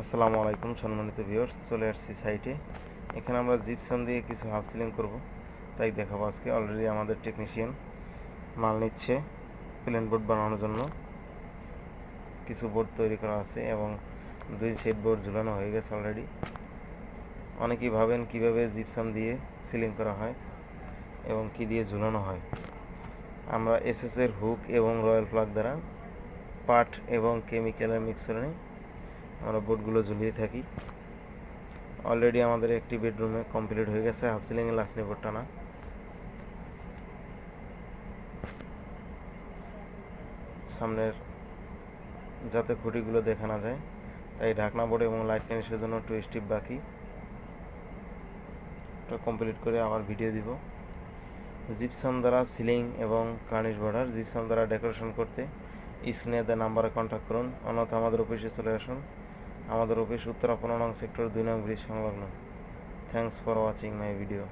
আসসালামু আলাইকুম, সম্মানিত ভিউয়ার্স চলে আসছি সাইটে এখানে আমরা জিপসাম দিয়ে কিছু হাফ সিলিং করব। তাই দেখাবো আজকে অলরেডি আমাদের টেকনিশিয়ান মাল নিচ্ছে প্লেন বোর্ড বানানোর জন্য। কিছু বোর্ড তৈরি করা আছে এবং দুই সেট বোর্ড ঝুলানো হয়ে গেছে অলরেডি অনেকেই ভাবেন কীভাবে জিপসাম দিয়ে সিলিং করা হয় এবং কি দিয়ে ঝুলানো হয়। আমরা এসএস এর হুক এবং রয়্যাল প্লাগ দ্বারা পাট এবং কেমিক্যালের মিক্সারে আমরা বোর্ডগুলো ঝুলিয়ে থাকি। অলরেডি আমাদের একটি বেডরুমে কমপ্লিট হয়ে গেছে হাফ সিলিংয়ে লাস্ট বোর্ড টানা সামনের যাতে খুঁটিগুলো দেখা না যায়, তাই ঢাকনা বোর্ড এবং লাইট ফিনিশের জন্য টু স্টিপ বাকি। কমপ্লিট করে আবার ভিডিও দিব। জিপসাম দ্বারা সিলিং এবং কার্নিশ বর্ডার জিপসাম দ্বারা ডেকোরেশন করতে স্ক্রিনে দেওয়া নাম্বারে কন্ট্যাক্ট করুন, অন্যথা আমাদের অফিসে চলে আসুন। আমাদের অফিস উত্তরা পনেরো নং সেক্টর দুই নং ব্রিজ সংলগ্ন। Thanks for watching my video